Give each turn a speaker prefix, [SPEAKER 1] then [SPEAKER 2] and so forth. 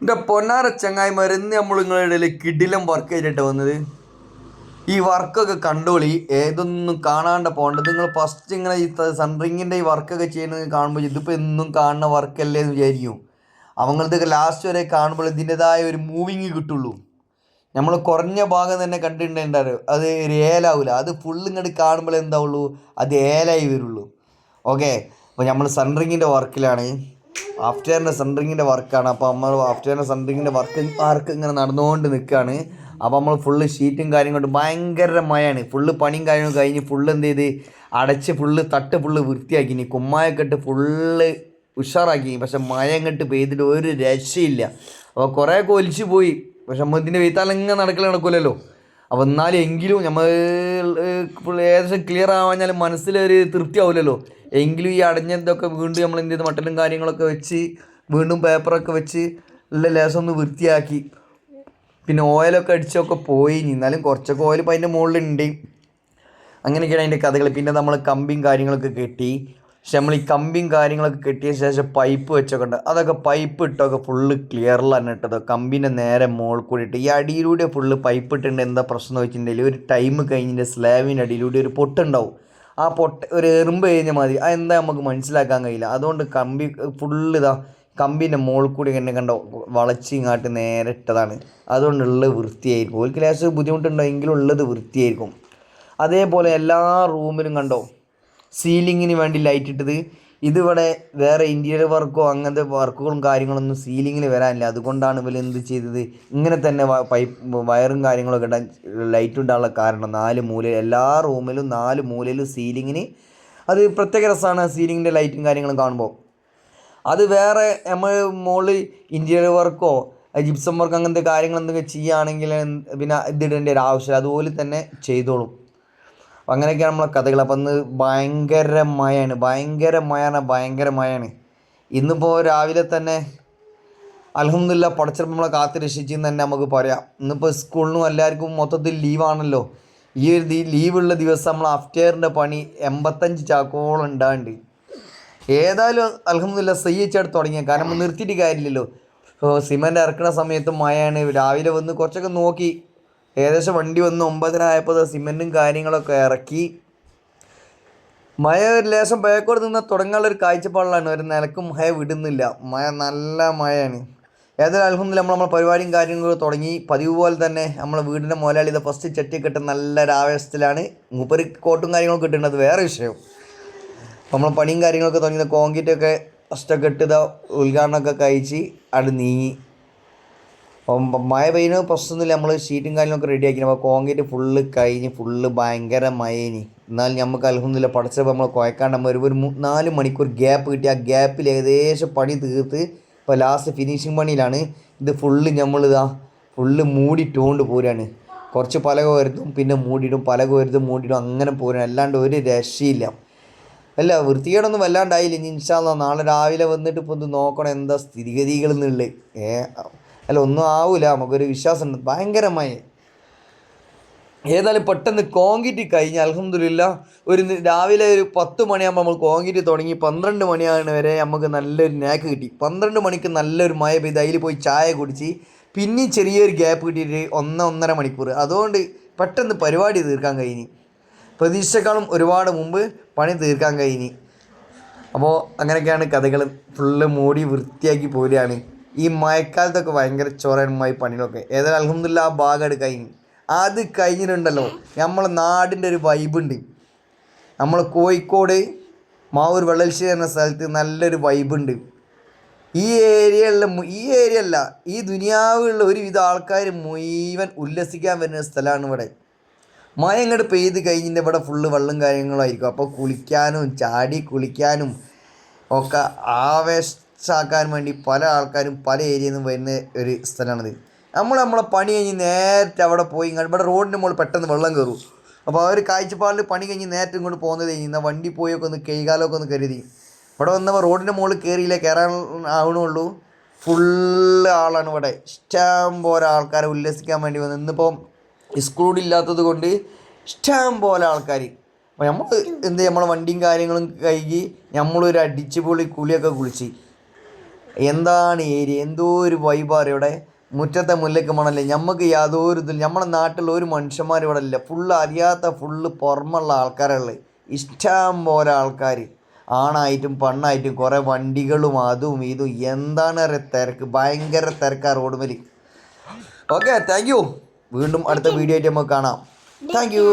[SPEAKER 1] എന്റെ പൊന്നാറ ചങ്ങായിമാർ ഇന്ന് നമ്മൾ നിങ്ങളുടെ ഇടയിൽ കിടിലം വർക്ക് ചെയ്തിട്ട് വന്നത്. ഈ വർക്കൊക്കെ കണ്ടോളി. ഏതൊന്നും കാണാണ്ട് പോകേണ്ടത് നിങ്ങൾ ഫസ്റ്റ് ഇങ്ങനെ ഈ സൺറിങ്ങിന്റെ ഈ വർക്കൊക്കെ ചെയ്യുന്നത് കാണുമ്പോൾ ഇതിപ്പോൾ എന്നും കാണുന്ന വർക്കല്ലേ എന്ന് വിചാരിക്കും. അവങ്ങളിതൊക്കെ ലാസ്റ്റ് വരെ കാണുമ്പോൾ ഇതിന്റെതായ ഒരു മൂവിങ് കിട്ടുള്ളൂ. നമ്മൾ കുറഞ്ഞ ഭാഗം തന്നെ കണ്ടിട്ടുണ്ടാവും അത് ഒരു ഏലാവില്ല അത് ഫുള്ള് ഇങ്ങോട്ട് കാണുമ്പോൾ എന്താവുള്ളൂ? അത് ഏലായി വരുള്ളൂ. ഓക്കെ അപ്പോൾ നമ്മൾ സൺറിങ്ങിന്റെ വർക്കിലാണ് ആഫ്റ്ററിന്റെ സെന്ററിങ്ങിന്റെ വർക്കാണ്. അപ്പോൾ നമ്മൾ ആഫ്റ്ററിന്റെ സെന്ററിങ്ങിന്റെ വർക്ക് വർക്ക് ഇങ്ങനെ നടന്നുകൊണ്ട് നിൽക്കുകയാണ് അപ്പോൾ നമ്മൾ ഫുള്ള് ഷീറ്റും കാര്യങ്ങളും ഭയങ്കര മഴയാണ്. ഫുള്ള് പണിയും കാര്യങ്ങളും കഴിഞ്ഞ് ഫുള്ള് എന്ത് ചെയ്ത്? അടച്ച് ഫുള്ള് തട്ട് ഫുള്ള് വൃത്തിയാക്കി. ഇനി കുമ്മായൊക്കെ ഇട്ട് ഫുള്ള് ഉഷാറാക്കി. പക്ഷെ മഴ അങ്ങോട്ട് പെയ്തിട്ട് ഒരു രക്ഷയില്ല. അപ്പോൾ കുറേയൊക്കെ ഒലിച്ചു പോയി. പക്ഷെ നമ്മൾ ഇതിന്റെ വെയ്ത്താലിങ്ങനെ നടക്കൽ നടക്കില്ലല്ലോ അപ്പോൾ എന്നാലും എങ്കിലും നമ്മൾ ഏകദേശം ക്ലിയർ ആവാഞ്ഞാൽ മനസ്സിലൊരു തൃപ്തി ആവില്ലല്ലോ എങ്കിലും ഈ അടഞ്ഞതൊക്കെ വീണ്ടും നമ്മൾ എന്ത് ചെയ്ത് മട്ടലും കാര്യങ്ങളൊക്കെ വെച്ച് വീണ്ടും പേപ്പറൊക്കെ വെച്ച് നല്ല ലേശം ഒന്ന് വൃത്തിയാക്കി. പിന്നെ ഓയിലൊക്കെ അടിച്ചൊക്കെ പോയി. എന്നാലും കുറച്ചൊക്കെ ഓയിൽ ഇപ്പം അതിന്റെ മുകളിലുണ്ട്. അങ്ങനെയൊക്കെയാണ് അതിന്റെ കഥകൾ പിന്നെ നമ്മൾ കമ്പിയും കാര്യങ്ങളൊക്കെ കെട്ടി. പക്ഷെ നമ്മൾ ഈ കമ്പിയും കാര്യങ്ങളൊക്കെ കെട്ടിയ ശേഷം പൈപ്പ് വെച്ചൊക്കെ ഉണ്ട്. അതൊക്കെ പൈപ്പ് ഇട്ടൊക്കെ ഫുള്ള് ക്ലിയറിലാണ് ഇട്ടത്. കമ്പിന്റെ നേരെ മോൾ കൂടി ഇട്ട്. ഈ അടിയിലൂടെ ഫുള്ള് പൈപ്പ് ഇട്ടിട്ടുണ്ട്. എന്താ പ്രശ്നം എന്ന് വെച്ചിട്ടുണ്ടെങ്കിൽ ഒരു ടൈം കഴിഞ്ഞിട്ട് സ്ലാബിന്റെ അടിയിലൂടെ ഒരു പൊട്ടുണ്ടാവും ആ പൊട്ട ഒരു എറുമ്പ് കഴിഞ്ഞ മാതിരി. അതെന്താ നമുക്ക് മനസ്സിലാക്കാൻ കഴിയില്ല. അതുകൊണ്ട് കമ്പി ഫുള്ള് ഇതാ കമ്പിന്റെ മുകളിൽ കൂടി എന്നെ കണ്ടോ വളച്ച് ഇങ്ങോട്ട് നേരെ ഇട്ടതാണ്. അതുകൊണ്ടുള്ളത് വൃത്തിയായിരിക്കും. ഒരു ക്ലാസ് ബുദ്ധിമുട്ടുണ്ടോ എങ്കിലും ഉള്ളത് വൃത്തിയായിരിക്കും. അതേപോലെ എല്ലാ റൂമിലും കണ്ടോ സീലിങ്ങിന് വേണ്ടി ലൈറ്റ് ഇട്ടത്. ഇതിവിടെ വേറെ ഇന്റീരിയർ വർക്കോ അങ്ങനത്തെ വർക്കുകളും കാര്യങ്ങളൊന്നും സീലിങ്ങിൽ വരാനില്ല. അതുകൊണ്ടാണ് ഇവർ എന്ത് ചെയ്തത്? ഇങ്ങനെ തന്നെ പൈപ്പ് വയറും കാര്യങ്ങളൊക്കെ ഇടാൻ ലൈറ്റ് ഇടാനുള്ള കാരണം നാല് മൂല എല്ലാ റൂമിലും നാല് മൂലയിലും സീലിങ്ങിന്. അത് പ്രത്യേക രസമാണ് സീലിങ്ങിന്റെ ലൈറ്റും കാര്യങ്ങളും കാണുമ്പോൾ. അത് വേറെ നമ്മൾ മുകളിൽ ഇന്റീരിയർ വർക്കോ ജിപ്സം വർക്ക് അങ്ങനത്തെ കാര്യങ്ങൾ എന്തൊക്കെ ചെയ്യുകയാണെങ്കിൽ പിന്നെ ഇതിടേണ്ട ഒരു ആവശ്യമില്ല. അതുപോലെ തന്നെ ചെയ്തോളും. അങ്ങനെയൊക്കെയാണ് നമ്മളെ കഥകൾ അപ്പം ഇന്ന് ഭയങ്കര മഴയാണ്. ഭയങ്കര മഴയാണ് ഭയങ്കര മഴയാണ്. ഇന്നിപ്പോൾ രാവിലെ തന്നെ അലഹമില്ല പഠിച്ചപ്പോൾ നമ്മളെ കാത്ത് രക്ഷിച്ചെന്ന് തന്നെ നമുക്ക് പറയാം. ഇന്നിപ്പോൾ സ്കൂളിനും എല്ലാവർക്കും മൊത്തത്തിൽ ലീവാണല്ലോ ഈ ഒരു ലീവുള്ള ദിവസം നമ്മൾ അഫ്റ്റെയറിന്റെ പണി എൺപത്തഞ്ച് ചാക്കോളം ഉണ്ടാണ്ട് ഏതായാലും അലഹമില്ല സയ്യച്ചാട് തുടങ്ങിയ. കാരണം നിർത്തിയിട്ട് കാര്യമില്ലല്ലോ. സിമന്റ് ഇറക്കുന്ന സമയത്ത് മഴയാണ്. രാവിലെ വന്ന് കുറച്ചൊക്കെ നോക്കി ഏകദേശം വണ്ടി വന്ന് ഒമ്പതിനായപ്പോൾ സിമെന്റും കാര്യങ്ങളൊക്കെ ഇറക്കി. മഴ ഒരു ലേശം ബേക്കോട് നിന്ന് തുടങ്ങാനുള്ള ഒരു കാഴ്ചപ്പാടിലാണ് ഒരു നിലക്കും മഴ വിടുന്നില്ല. മഴ നല്ല മഴയാണ്. ഏതൊരു അലഹമില്ല നമ്മൾ നമ്മളെ പരിപാടിയും കാര്യങ്ങളും തുടങ്ങി. പതിവ് പോലെ തന്നെ നമ്മളെ വീടിന്റെ മുതലാളി ഇത് ഫസ്റ്റ് ചട്ടി ഇട്ട് നല്ല ആവേശത്തിലാണ്. മൂപ്പര് കോട്ടും കാര്യങ്ങളൊക്കെ കിട്ടുന്നത് വേറെ വിഷയം. നമ്മൾ പണിയും കാര്യങ്ങളൊക്കെ തുടങ്ങിയത് കോൺക്രീറ്റൊക്കെ ഫസ്റ്റൊക്കെ ഇട്ട് ഇതാ ഉദ്ഘാടനമൊക്കെ കഴിച്ച് അവിടെ നീങ്ങി. അപ്പം മഴ പെയ്യുന്ന പ്രശ്നമൊന്നുമില്ല. നമ്മൾ ഷീറ്റും കാര്യങ്ങളൊക്കെ റെഡി ആക്കി അപ്പോൾ കോൺക്രീറ്റ് ഫുള്ള് കഴിഞ്ഞ് ഫുള്ള് ഭയങ്കര മഴയിനി എന്നാലും നമുക്ക് അലഹൊന്നുമില്ല പഠിച്ചപ്പോൾ നമ്മൾ കുഴക്കാണ്ട് നമ്മൾ ഒരു ഒരു നാല് മണിക്കൂർ ഗ്യാപ്പ് കിട്ടി. ആ ഗ്യാപ്പിൽ ഏകദേശം പണി തീർത്ത് ഇപ്പോൾ ലാസ്റ്റ് ഫിനിഷിങ് പണിയിലാണ്. ഇത് ഫുള്ള് നമ്മളിതാ ഫുള്ള് മൂടിയിട്ടുകൊണ്ട് പോരാണ്. കുറച്ച് പലക വരുത്തും പിന്നെ മൂടിയിടും പലക വരുത്തും മൂടിയിടും അങ്ങനെ പോരാണ്. അല്ലാണ്ട് ഒരു രക്ഷയില്ല. അല്ല വൃത്തികേടൊന്നും വല്ലാണ്ടായില്ല. ഇനി ഇൻഷാല്ല നാളെ രാവിലെ വന്നിട്ട് ഇപ്പോൾ ഒന്ന് നോക്കണം എന്താ സ്ഥിതിഗതികൾ എന്നുള്ളത്. ഏ അല്ല ഒന്നും ആവില്ല നമുക്കൊരു വിശ്വാസമുണ്ട്. ഭയങ്കരമായി. ഏതായാലും പെട്ടെന്ന് കോൺക്രീറ്റ് കഴിഞ്ഞ് അലഹമില്ല ഒരു രാവിലെ ഒരു പത്ത് മണിയാകുമ്പോൾ നമ്മൾ കോൺക്രീറ്റ് തുടങ്ങി പന്ത്രണ്ട് മണിയാണ് വരെ നമുക്ക് നല്ലൊരു നാക്ക് കിട്ടി. പന്ത്രണ്ട് മണിക്ക് നല്ലൊരു മഴ പെയ്ത് അതിൽ പോയി ചായ കുടിച്ച് പിന്നെയും ചെറിയൊരു ഗ്യാപ്പ് കിട്ടിയിട്ട് ഒന്ന് ഒന്നര മണിക്കൂർ അതുകൊണ്ട് പെട്ടെന്ന് പരിപാടി തീർക്കാൻ കഴിഞ്ഞ്. പ്രതീക്ഷക്കാളും ഒരുപാട് മുമ്പ് പണി തീർക്കാൻ കഴിഞ്ഞ്. അപ്പോൾ അങ്ങനെയൊക്കെയാണ് കഥകൾ ഫുള്ള് മൂടി വൃത്തിയാക്കി പോരുകയാണ് ഈ മഴക്കാലത്തൊക്കെ ഭയങ്കര ചോരന്മായി പണികളൊക്കെ. ഏതായാലും അലഹമില്ല ആ ഭാഗം കഴിഞ്ഞു. അത് കഴിഞ്ഞിട്ടുണ്ടല്ലോ നമ്മളെ നാടിന്റെ ഒരു വൈബുണ്ട് നമ്മൾ കോഴിക്കോട് മാവൂർ വെള്ളശ്ശേരി എന്ന സ്ഥലത്ത് നല്ലൊരു വൈബുണ്ട് ഈ ഏരിയയിലെ ഈ ഏരിയ അല്ല ഈ ദുനിയാവിലുള്ള ഒരുവിധ ആൾക്കാർ മുഴുവൻ ഉല്ലസിക്കാൻ വരുന്ന സ്ഥലമാണ് ഇവിടെ. മഴ ഇങ്ങോട്ട് പെയ്ത് കഴിഞ്ഞിട്ട് ഇവിടെ ഫുള്ള് വെള്ളം കാര്യങ്ങളായിരിക്കും അപ്പോൾ കുളിക്കാനും ചാടി കുളിക്കാനും ഒക്കെ ആവേശാക്കാൻ വേണ്ടി പല ആൾക്കാരും പല ഏരിയയിൽ നിന്നും വരുന്ന ഒരു സ്ഥലമാണിത്. നമ്മൾ നമ്മളെ പണി കഴിഞ്ഞ് നേരത്തെ അവിടെ പോയി ഇങ്ങോട്ട് ഇവിടെ റോഡിന്റെ മുകളിൽ പെട്ടെന്ന് വെള്ളം കയറും. അപ്പോൾ ആ ഒരു കാഴ്ചപ്പാടിൽ പണി കഴിഞ്ഞ് നേരത്തെ ഇങ്ങോട്ട് പോകുന്നത് കഴിഞ്ഞാൽ വണ്ടി പോയൊക്കെ ഒന്ന് കൈകാലമൊക്കെ ഒന്ന് കരുതി. ഇവിടെ വന്നപ്പോൾ റോഡിന്റെ മുകളിൽ കയറിയില്ല കയറാൻ ആവണുള്ളൂ. ഫുള്ള് ആളാണ് ഇവിടെ. ഇഷ്ടം പോലെ ആൾക്കാരെ ഉല്ലസിക്കാൻ വേണ്ടി വന്നു. ഇന്നിപ്പോൾ സ്കൂളില്ലാത്തത് കൊണ്ട് ഇഷ്ടം പോലെ ആൾക്കാർ. അപ്പോൾ നമ്മൾ എന്ത് നമ്മളെ വണ്ടിയും കാര്യങ്ങളും കഴുകി നമ്മളൊരു അടിച്ചുപൊളി കുളിയൊക്കെ കുളിച്ച്. എന്താണ് ഏരിയ? എന്തോ ഒരു വൈബാറ് ഇവിടെ? മുറ്റത്തെ മുല്ലയ്ക്ക് മണല്ലേ ഞമ്മക്ക് യാതൊരു ഇതില്ല നമ്മുടെ നാട്ടിൽ ഒരു മനുഷ്യന്മാർ ഇവിടെ ഇല്ല. ഫുള്ള് അറിയാത്ത ഫുള്ള് പുറമുള്ള ആൾക്കാരുള്ളത് ഇഷ്ടം പോലെ ആൾക്കാർ ആണായിട്ടും പെണ്ണായിട്ടും കുറേ വണ്ടികളും അതും ഇതും. എന്താണ് അറിയ തിരക്ക്? ഭയങ്കര തിരക്കാ റോഡ് മേൽ. ഓക്കെ താങ്ക് യു വീണ്ടും അടുത്ത വീഡിയോ ആയിട്ട് നമുക്ക് കാണാം. Thank you